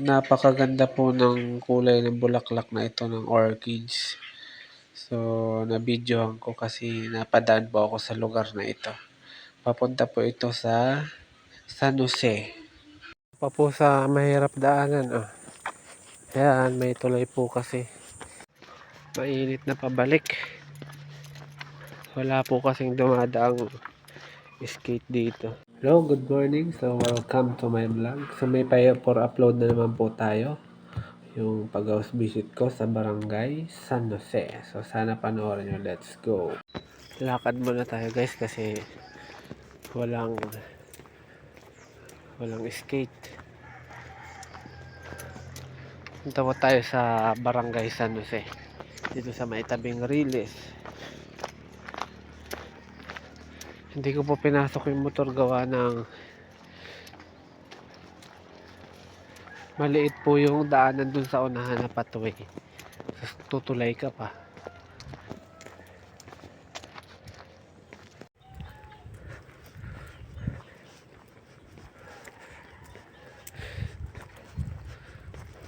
Napakaganda po ng kulay ng bulaklak na ito ng orchids. So, nabidyohan ko kasi napadaan po ako sa lugar na ito. Papunta po ito sa San Jose. Pa po sa mahirap daanan. Oh. Ayan, may tulay po kasi. Mainit na pabalik. Wala po kasing dumadaang skate dito. Hello, good morning. So, welcome to my vlog. So, may pa for upload na naman po tayo. Yung pag-house visit ko sa barangay San Jose. So, sana panoorin nyo. Let's go. Lakad muna tayo guys kasi walang walang skate. Punta tayo sa barangay San Jose. Dito sa maitabing Riles. Hindi ko po pinasok yung motor gawa ng maliit po yung daanan dun sa unahan na. Tapos tutulay ka pa.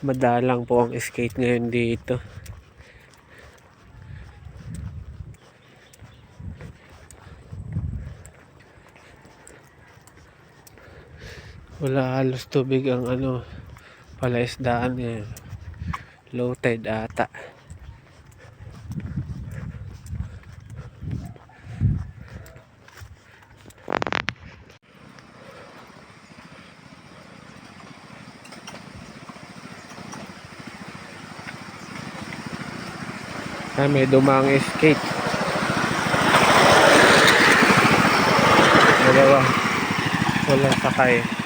Madalang po ang skate ngayon dito. Wala halos tubig ang ano palaisdaan eh. Low tide ata. Ah, may dumang skate. Dalawa. Wala sakay.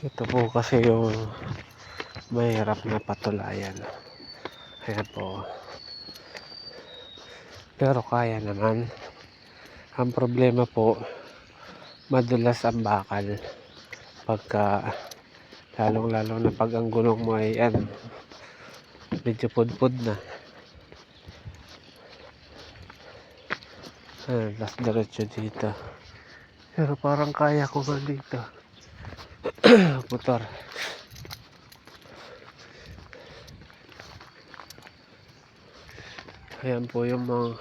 Ito po kasi yung mahirap na patulayan. Ayan po. Pero kaya naman. Ang problema po, madulas ang bakal. Pagka, lalong lalo na pag ang gulong mo ay yan, medyo pudpud na. Ah, las diretso dito. Pero parang kaya ko nga dito. motor. Ayan po yung mga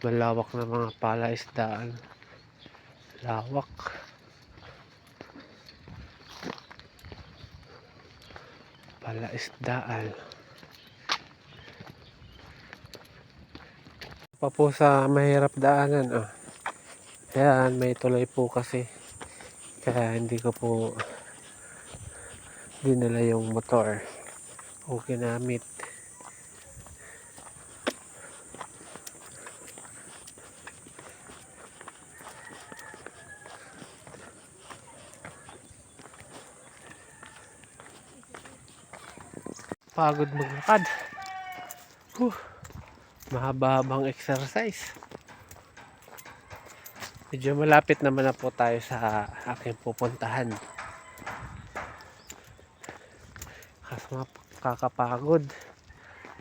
malawak na mga palaisdaan. Lawak. Palaisdaan. Pa po sa mahirap daanan. Oh. Ayan, may tulay po kasi. Kaya hindi ko po dinala yung motor o ginamit. Pagod maglakad. Huh. Mahaba-habang exercise. Medyo malapit naman na po tayo sa aking pupuntahan. Kasi kakapagod.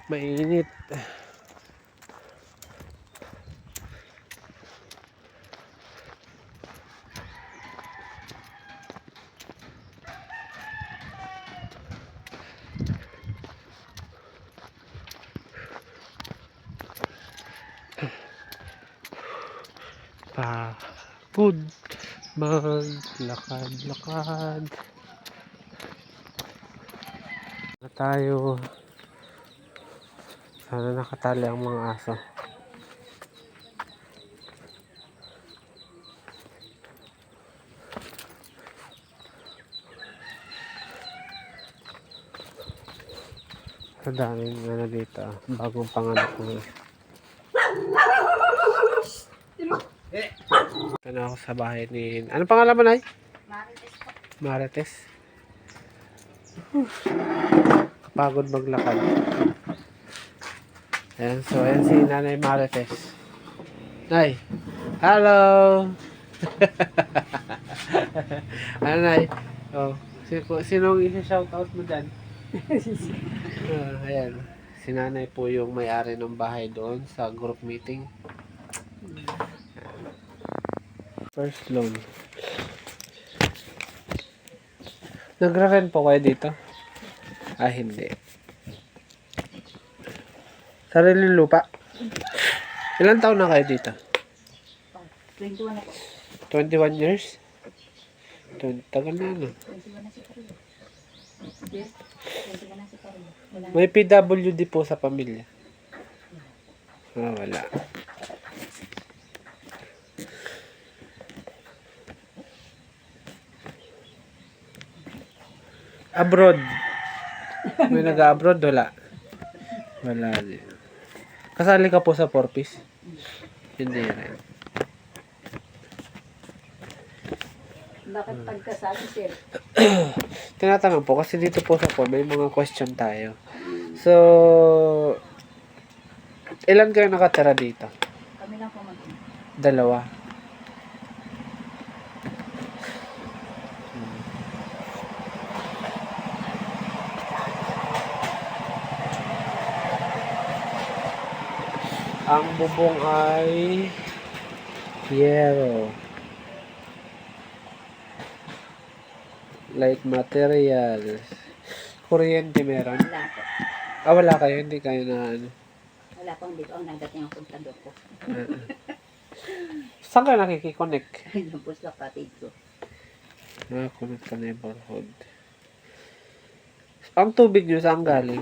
Mainit. Pagod. Maglakad-lakad. Na tayo. Sana nakatali ang mga aso. Sa daming ano dito. Bagong panganak mo. Na ako sa bahay ni... Ano pangalan mo, Nay? Marites. Kapagod maglakad. Ayan, so ayan si Nanay Marites. Nay, hello! ano, Nay? Oh, sino, sinong isa-shoutout mo dyan? Ah, ayan. Si Nanay po yung may-ari ng bahay doon sa group meeting. First loan. Nagra-rent po kayo dito? Ah, hindi. Sariling lupa. Ilan taon na kayo dito? 21 ako. 21 years? Tagal na ano. 21 na si Carlo. Yes, 21 na si Carlo. May PWD po sa pamilya. Ah, wala. Abroad. May nag-abroad, wala. Wala din. Kasali ka po sa Porpis? Hindi rin. Bakit pagkasali sir? Tinatanong po kasi dito po sa po may mga question tayo. So, ilan kayo nakatira dito? Kami lang pumunta. Dalawa. Ang bubong ay yellow. Light materials. Kuryente meron. Wala po. Ah, wala kayo. Hindi kayo na ano. Wala po, hindi ko ang nagdating ang kontador ko. Saan ka nakikiconnect? Yung po sa kapatid ko. Ah, connect sa neighborhood. Ang tubig nyo saan galing?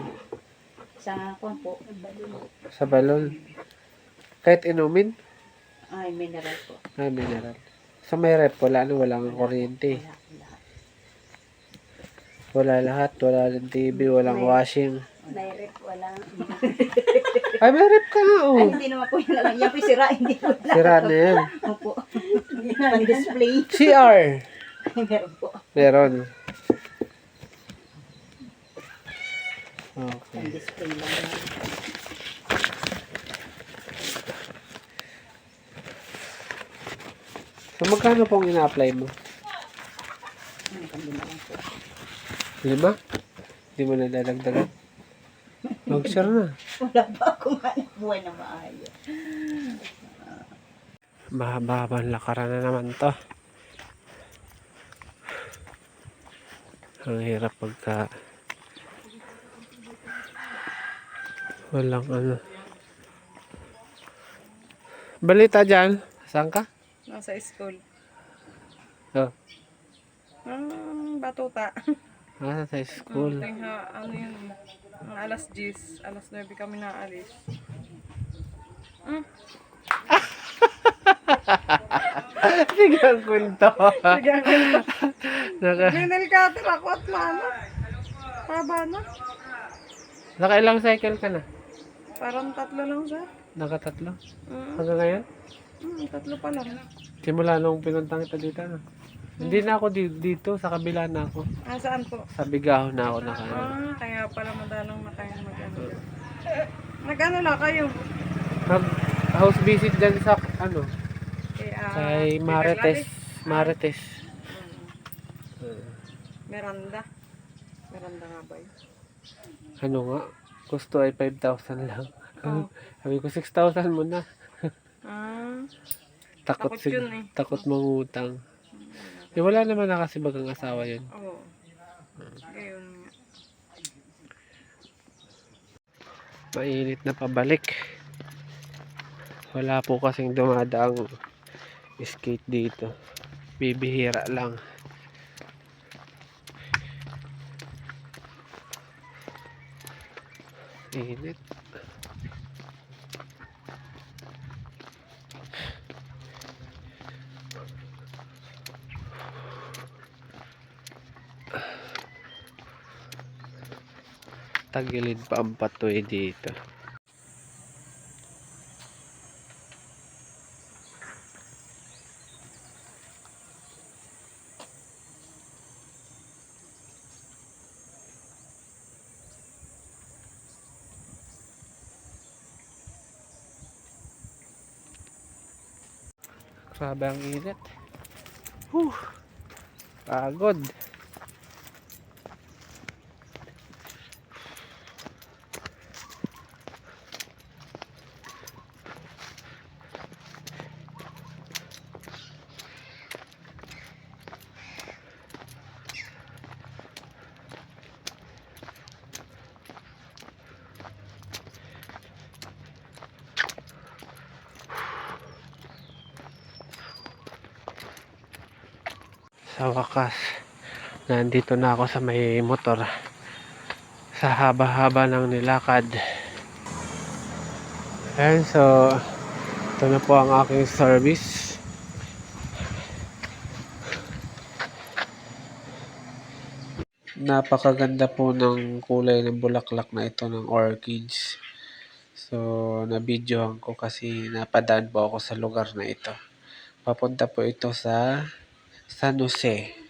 Sa kwan po, Sa balon. Kahit inumin? ay mineral po. Ah, mineral. Sa may rep, wala na, wala ng kuryente. Wala, lahat. Wala lahat, wala ng TV, walang washing. May rep, wala. Ay, may rep ka nga, Ay, oh. hindi naman po yun lang. Yan po sira, hindi po wala. Sira na yan. Opo. Pang-display. CR. Meron po. Meron. Okay. Pang-display lang. yan. So, magkano pong ina-apply mo? Ano, lang po. Lima? Hindi mo na dadagdagan? Mag-share na. Wala pa akong hanap buhay na maayos. Mahaba-habang lakaran na naman to. Ang hirap pagka walang ano. Balita dyan. Saan ka? Nasa school. Oh, Ah, batuta. nasa sa school. Tingha, ano yun, mga alas 10, alas 9 kami naalis. Mm. Sige ang kwento. Sige, Naka, Minil cutter ako at maano. Haba na. nakailang cycle ka na? Parang tatlo lang siya. Nakatatlo? Mm, Hanggang ngayon? mm, tatlo pa lang. Simula nung pinuntang kita dito. No? Hindi na ako di- dito, sa kabila na ako. Ah, saan po? Sa Bigaho na ako naka. Ah, kaya pala madalang na kayo mag-ano. Nag-ano lang kayo? Mag house visit dyan sa ano, Kay, ah, kay Marites. Marites. Miranda. Miranda nga ba yun? Ano nga, gusto ay 5,000 lang. Oh. Sabi ko 6,000 mo na. Ah, Takot, Takot sig- yun eh. takot mangutang. Eh, wala naman na kasi bagang asawa yun. oo. Ngayon nga. Mainit na pabalik. Wala po kasing dumadaang skate dito. Bibihira lang. Init. Tagilid pa ang patoy dito. Grabe ang init. Whew. Pagod. Sa wakas, nandito na ako sa may motor. Sa haba-haba ng nilakad. Ayan, so, ito na po ang aking service. Napakaganda po ng kulay ng bulaklak na ito ng orchids. So, nabidyohan ko kasi napadaan po ako sa lugar na ito. Papunta po ito sa San Jose.